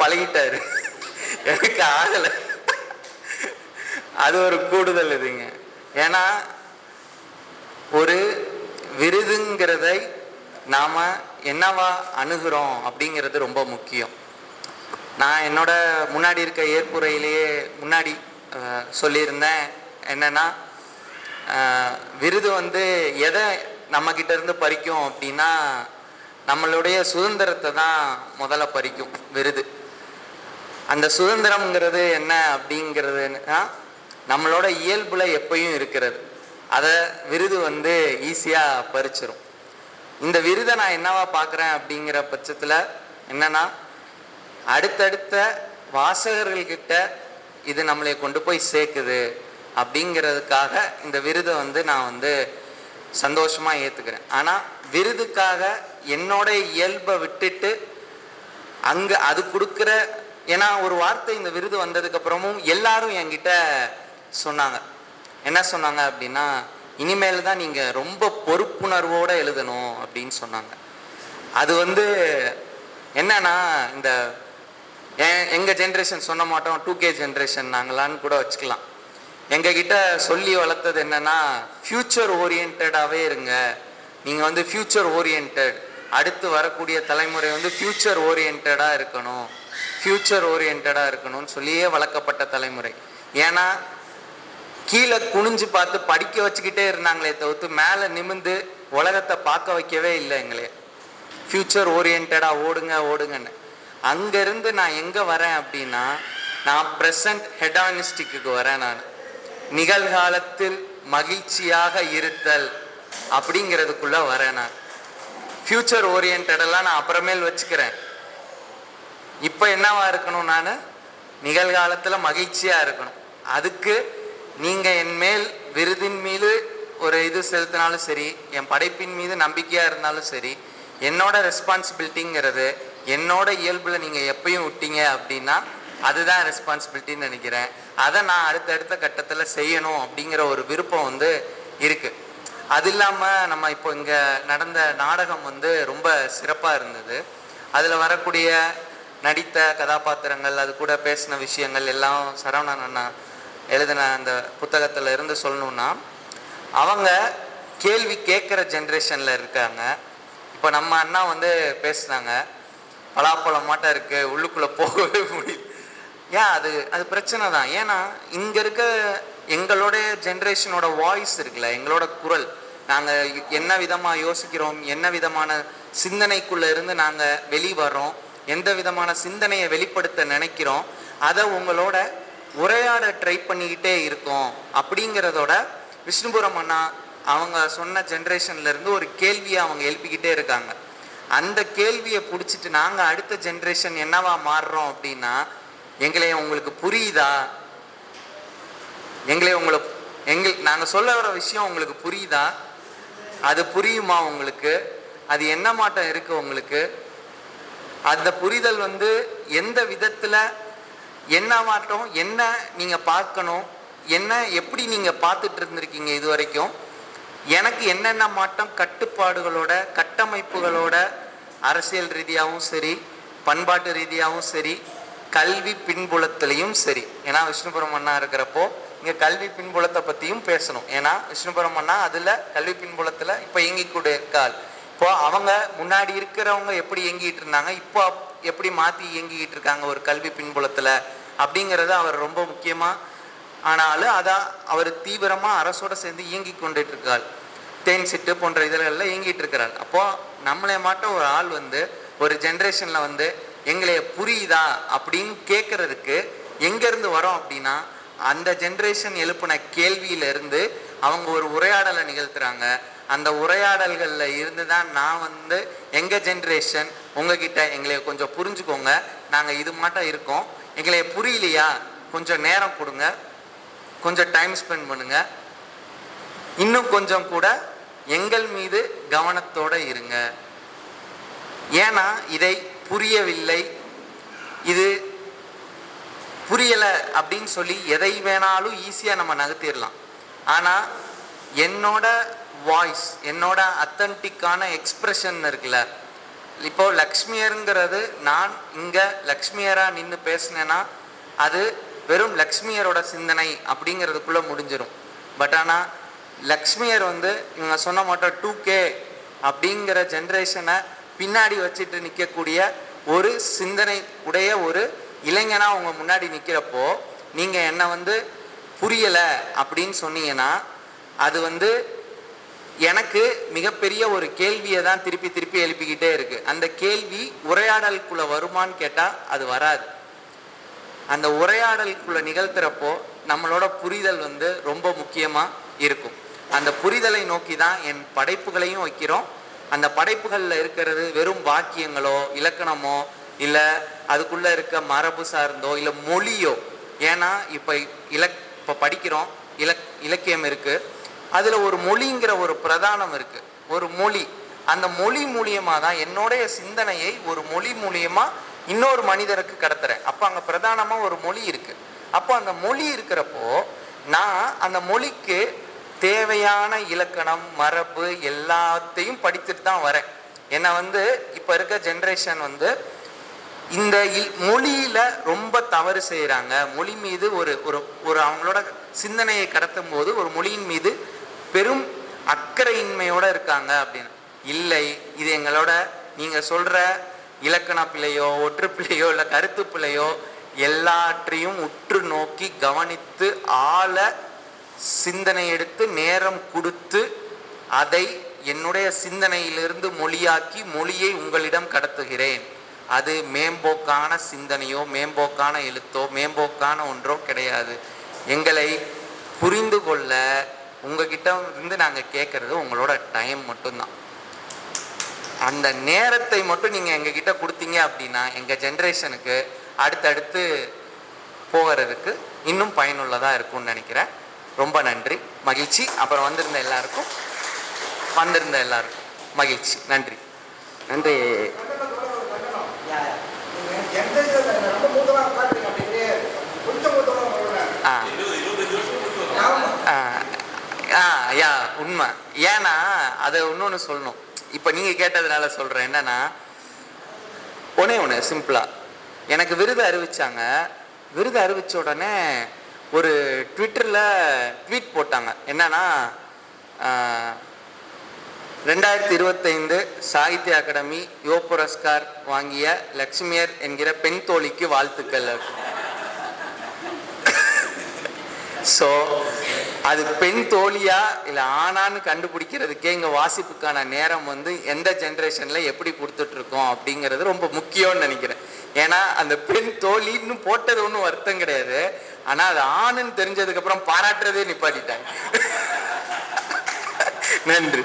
பழகிட்டாரு. எனக்கு ஆகலை. அது ஒரு கூடுதல் இதுங்க. ஏன்னா ஒரு விருதுங்கிறதை நாம் என்னவா அணுகிறோம் அப்படிங்கிறது ரொம்ப முக்கியம். நான் என்னோட முன்னாடி இருக்க ஏற்புரையிலேயே முன்னாடி சொல்லியிருந்தேன். என்னென்னா விருது வந்து எதை நம்மக்கிட்ட இருந்து பறிக்கும் அப்படின்னா நம்மளுடைய சுதந்திரத்தை தான் முதல்ல பறிக்கும் விருது. அந்த சுதந்திரம்ங்கிறது என்ன அப்படிங்கிறதுனா நம்மளோட இயல்புல எப்பயும் இருக்கிறது. அதை விருது வந்து ஈஸியாக பறிச்சிரும். இந்த விருதை நான் என்னவா பார்க்குறேன் அப்படிங்கிற பட்சத்தில் என்னன்னா அடுத்தடுத்த வாசகர்கள்கிட்ட இது நம்மளை கொண்டு போய் சேர்க்குது அப்படிங்கிறதுக்காக இந்த விருதை வந்து நான் வந்து சந்தோஷமாக ஏற்றுக்கிறேன் ஆனால் விருதுக்காக என்னோட இயல்பை விட்டுட்டு அங்கே அது கொடுக்குற ஏன்னா ஒரு வார்த்தை இந்த விருது வந்ததுக்கப்புறமும் எல்லாரும் என்கிட்ட சொன்னாங்க. என்ன சொன்னாங்க அப்படின்னா இனிமேல் தான் நீங்கள் ரொம்ப பொறுப்புணர்வோடு எழுதணும் அப்படின்னு சொன்னாங்க. அது வந்து என்னன்னா இந்த எங்கள் ஜென்ரேஷன் சொன்ன மாட்டோம் டூ கே ஜென்ரேஷன் நாங்களான்னு கூட வச்சுக்கலாம். எங்ககிட்ட சொல்லி வளர்த்தது என்னன்னா ஃபியூச்சர் ஓரியன்டாகவே இருங்க. நீங்கள் வந்து ஃபியூச்சர் ஓரியன்ட் அடுத்து வரக்கூடிய தலைமுறை வந்து ஃபியூச்சர் ஓரியன்டாக இருக்கணும். ஃப்யூச்சர் ஓரியன்டாக இருக்கணும்னு சொல்லியே வளர்க்கப்பட்ட தலைமுறை. ஏன்னா கீழே குனிஞ்சு பார்த்து படிக்க வச்சுக்கிட்டே இருந்தாங்களே தவிர்த்து மேலே நிமிந்து உலகத்தை பார்க்க வைக்கவே இல்லை எங்களே. ஃப்யூச்சர் ஓரியன்டாக ஓடுங்க ஓடுங்கன்னு. அங்கேருந்து நான் எங்கே வரேன் அப்படின்னா நான் ப்ரெசண்ட் ஹெடானிஸ்டிக்கு வரேன் நான். நிகழ்காலத்தில் மகிழ்ச்சியாக இருத்தல் அப்படிங்கிறதுக்குள்ள வரேன் நான். ஃப்யூச்சர் ஓரியன்டெல்லாம் நான் அப்புறமேல் வச்சுக்கிறேன். இப்போ என்னவா இருக்கணும் நான்? நிகழ்காலத்தில் மகிழ்ச்சியாக இருக்கணும். அதுக்கு நீங்கள் என் மேல் விருதின் மீது ஒரு இது செலுத்தினாலும் சரி என் படைப்பின் மீது நம்பிக்கையாக இருந்தாலும் சரி என்னோட ரெஸ்பான்சிபிலிட்டிங்கிறது என்னோட இயல்பில் நீங்கள் எப்பயும் விட்டீங்க அப்படின்னா அதுதான் ரெஸ்பான்சிபிலிட்டின்னு நினைக்கிறேன். அதை நான் அடுத்தடுத்த கட்டத்தில் செய்யணும் அப்படிங்கிற ஒரு விருப்பம் வந்து இருக்குது அது இல்லாமல் நம்ம இப்போ இங்கே நடந்த நாடகம் வந்து ரொம்ப சிறப்பாக இருந்தது. அதில் வரக்கூடிய நடித்த கதாபாத்திரங்கள் அது கூட பேசின விஷயங்கள் எல்லாம் சரவணன் அண்ணா எழுதின அந்த புத்தகத்தில் இருந்து சொல்லணும்னா அவங்க கேள்வி கேட்குற ஜென்ரேஷனில் இருக்காங்க. இப்போ நம்ம அண்ணா வந்து பேசுனாங்க பலாப்பழம் மாட்டம் இருக்கு உள்ளுக்குள்ளே போகவே முடியல. ஏன் அது அது பிரச்சனை தான். ஏன்னா இங்கே இருக்க எங்களோட ஜென்ரேஷனோட வாய்ஸ் இருக்குல்ல எங்களோட குரல். நாங்கள் என்ன விதமாக யோசிக்கிறோம் என்ன விதமான சிந்தனைக்குள்ளே இருந்து நாங்கள் வெளிவரோம் எந்த விதமான சிந்தனையை வெளிப்படுத்த நினைக்கிறோம் அதை உங்களோட உரையாட ட்ரை பண்ணிக்கிட்டே இருக்கோம் அப்படிங்கிறதோட விஷ்ணுபுரம் அண்ணா அவங்க சொன்ன ஜென்ரேஷன்லேருந்து ஒரு கேள்வியை அவங்க எழுப்பிக்கிட்டே இருக்காங்க. அந்த கேள்வியை பிடிச்சிட்டு நாங்கள் அடுத்த ஜென்ரேஷன் என்னவா மாறுறோம் அப்படின்னா எங்களை உங்களுக்கு புரியுதா? எங்களை உங்களை எங்கள் நாங்கள் சொல்ல வர விஷயம் உங்களுக்கு புரியுதா? அது புரியுமா உங்களுக்கு? அது என்ன மாட்டம் இருக்கு உங்களுக்கு? அந்த புரிதல் வந்து எந்த விதத்தில் என்ன மாற்றம் என்ன நீங்கள் பார்க்கணும் என்ன எப்படி நீங்கள் பார்த்துட்டு இருந்திருக்கீங்க இது வரைக்கும்? எனக்கு என்னென்ன மாற்றம் கட்டுப்பாடுகளோட கட்டமைப்புகளோட அரசியல் ரீதியாகவும் சரி பண்பாட்டு ரீதியாகவும் சரி கல்வி பின்புலத்திலையும் சரி. ஏன்னா விஷ்ணுபுரம் அண்ணா இருக்கிறப்போ இங்கே கல்வி பின்புலத்தை பற்றியும் பேசணும். ஏன்னா விஷ்ணுபுரம் அண்ணா அதில் கல்வி இப்போ இப்ப இயங்கிக்கூடிய இருக்காள் இப்போ அவங்க முன்னாடி இருக்கிறவங்க எப்படி இயங்கிட்டு இருந்தாங்க இப்போ எப்படி மாத்தி இயங்கிட்டு இருக்காங்க ஒரு கல்வி பின்புலத்துல அப்படிங்கறது அவர் ரொம்ப முக்கியமா ஆனாலும் அதான் அவர் தீவிரமா அரசோட சேர்ந்து இயங்கி கொண்டுட்டு இருக்காள் தேன் சிட்டு போன்ற இதழ்கள்ல இயங்கிட்டு இருக்கிறாள் அப்போ நம்மளை மாட்டம் ஒரு ஆள் வந்து ஒரு ஜென்ரேஷன்ல வந்து எங்களை புரியுதா அப்படின்னு கேட்கறதுக்கு எங்க இருந்து வரோம் அப்படின்னா அந்த ஜென்ரேஷன் எழுப்பின கேள்வியில இருந்து அவங்க ஒரு உரையாடலை நிகழ்த்துறாங்க. அந்த உரையாடல்களில் இருந்து தான் நான் வந்து எங்கள் ஜென்ரேஷன் உங்ககிட்ட எங்களை கொஞ்சம் புரிஞ்சுக்கோங்க. நாங்கள் இது மாட்டம் இருக்கோம். எங்களை புரியலையா? கொஞ்சம் நேரம் கொடுங்க. கொஞ்சம் டைம் ஸ்பெண்ட் பண்ணுங்க. இன்னும் கொஞ்சம் கூட எங்கள் மீது கவனத்தோடு இருங்க. ஏன்னா இதை புரியவில்லை. இது புரியலை அப்படின்னு சொல்லி எதை வேணாலும் ஈஸியாக நம்ம நகர்த்திடலாம். ஆனால் என்னோட வாய்ஸ் என்னோட அத்தன்டிக்கான எக்ஸ்ப்ரெஷன் இருக்குல்ல. இப்போ லக்ஷ்மியருங்கிறது நான் இங்கே லக்ஷ்மியராக நின்று பேசினேன்னா அது வெறும் லக்ஷ்மியரோட சிந்தனை அப்படிங்கிறதுக்குள்ளே முடிஞ்சிடும் பட் ஆனால் லக்ஷ்மியர் வந்து இவங்க சொன்ன மாட்டோம் டூ கே அப்படிங்கிற ஜென்ரேஷனை பின்னாடி வச்சுட்டு நிற்கக்கூடிய ஒரு சிந்தனை உடைய ஒரு இளைஞனாக அவங்க முன்னாடி நிற்கிறப்போ நீங்கள் என்னை வந்து புரியலை அப்படின்னு சொன்னீங்கன்னா அது வந்து எனக்கு மிகப்பெரிய ஒரு கேள்வியை தான் திருப்பி திருப்பி எழுப்பிக்கிட்டே இருக்கு. அந்த கேள்வி உரையாடலுக்குள்ள வருமான்னு கேட்டால் அது வராது. அந்த உரையாடலுக்குள்ள நிகழ்த்துறப்போ நம்மளோட புரிதல் வந்து ரொம்ப முக்கியமா இருக்கும். அந்த புரிதலை நோக்கி தான் என் படைப்புகளையும் வைக்கிறோம். அந்த படைப்புகளில் இருக்கிறது வெறும் வாக்கியங்களோ இலக்கணமோ இல்லை அதுக்குள்ளே இருக்க மரபு சார்ந்தோ இல்லை மொழியோ. ஏன்னா இப்போ இலக் இப்போ படிக்கிறோம். இலக் இலக்கியம் இருக்குது அதில் ஒரு மொழிங்கிற ஒரு பிரதானம் இருக்குது ஒரு மொழி. அந்த மொழி மூலியமாக தான் என்னுடைய சிந்தனையை ஒரு மொழி மூலியமாக இன்னொரு மனிதருக்கு கடத்துறேன். அப்போ அங்கே பிரதானமாக ஒரு மொழி இருக்குது அப்போ அந்த மொழி இருக்கிறப்போ நான் அந்த மொழிக்கு தேவையான இலக்கணம் மரபு எல்லாத்தையும் படித்துட்டு தான் வரேன். என்னை வந்து இப்போ இருக்க ஜென்ரேஷன் வந்து இந்த இ- ரொம்ப தவறு செய்கிறாங்க மொழி மீது ஒரு ஒரு ஒரு அவங்களோட சிந்தனையை கடத்தும் போது ஒரு மொழியின் மீது பெரும் அக்கறையின்மையோட இருக்காங்க அப்படின்னு. இல்லை இது எங்களோட நீங்க சொல்ற இலக்கண பிள்ளையோ ஒற்று பிள்ளையோ இல்லை கருத்து பிள்ளையோ எல்லாற்றையும் உற்று நோக்கி கவனித்து ஆழ சிந்தனை எடுத்து நேரம் கொடுத்து அதை என்னுடைய சிந்தனையிலிருந்து மொழியாக்கி மொழியை உங்களிடம் கடத்துகிறேன். அது மேம்போக்கான சிந்தனையோ மேம்போக்கான எழுத்தோ மேம்போக்கான ஒன்றோ கிடையாது. எங்களை புரிந்து கொள்ள உங்ககிட்ட இருந்து நாங்கள் கேட்கறது உங்களோட டைம் மட்டும்தான். அந்த நேரத்தை மட்டும் நீங்கள் எங்ககிட்ட கொடுத்தீங்க அப்படின்னா எங்கள் ஜென்ரேஷனுக்கு அடுத்தடுத்து போகிறதுக்கு இன்னும் பயனுள்ளதாக இருக்கும்னு நினைக்கிறேன். ரொம்ப நன்றி மகிழ்ச்சி. அப்புறம் வந்திருந்த எல்லாருக்கும் வந்திருந்த எல்லாருக்கும் மகிழ்ச்சி. நன்றி. நன்றி. ஏன்னா அதை இன்னொன்று சொல்லணும். இப்போ நீங்கள் கேட்டதுனால சொல்கிறேன் என்னன்னா ஒன்னே ஒன்று சிம்பிளாக எனக்கு விருது அறிவிச்சாங்க. விருது அறிவிச்ச உடனே ஒரு ட்விட்டரில் ட்வீட் போட்டாங்க. என்னன்னா ரெண்டாயிரத்தி இருபத்தைந்து சாகித்ய அகாடமி யோ புரஸ்கார் வாங்கிய லக்ஷ்மியர் என்கிற பெண் தோழிக்கு வாழ்த்துக்கள். ஸோ அது பெண் தோழியா இல்லை ஆணான்னு கண்டுபிடிக்கிறதுக்கே இங்கே வாசிப்புக்கான நேரம் வந்து எந்த ஜென்ரேஷனில் எப்படி கொடுத்துட்ருக்கோம் அப்படிங்கிறது ரொம்ப முக்கியம்னு நினைக்கிறேன். ஏன்னா அந்த பெண் தோழின்னு போட்டது ஒன்றும் வருத்தம் கிடையாது. ஆனால் அது ஆணுன்னு தெரிஞ்சதுக்கப்புறம் பாராட்டுறதே நிப்பாட்டிட்டாங்க. நன்றி.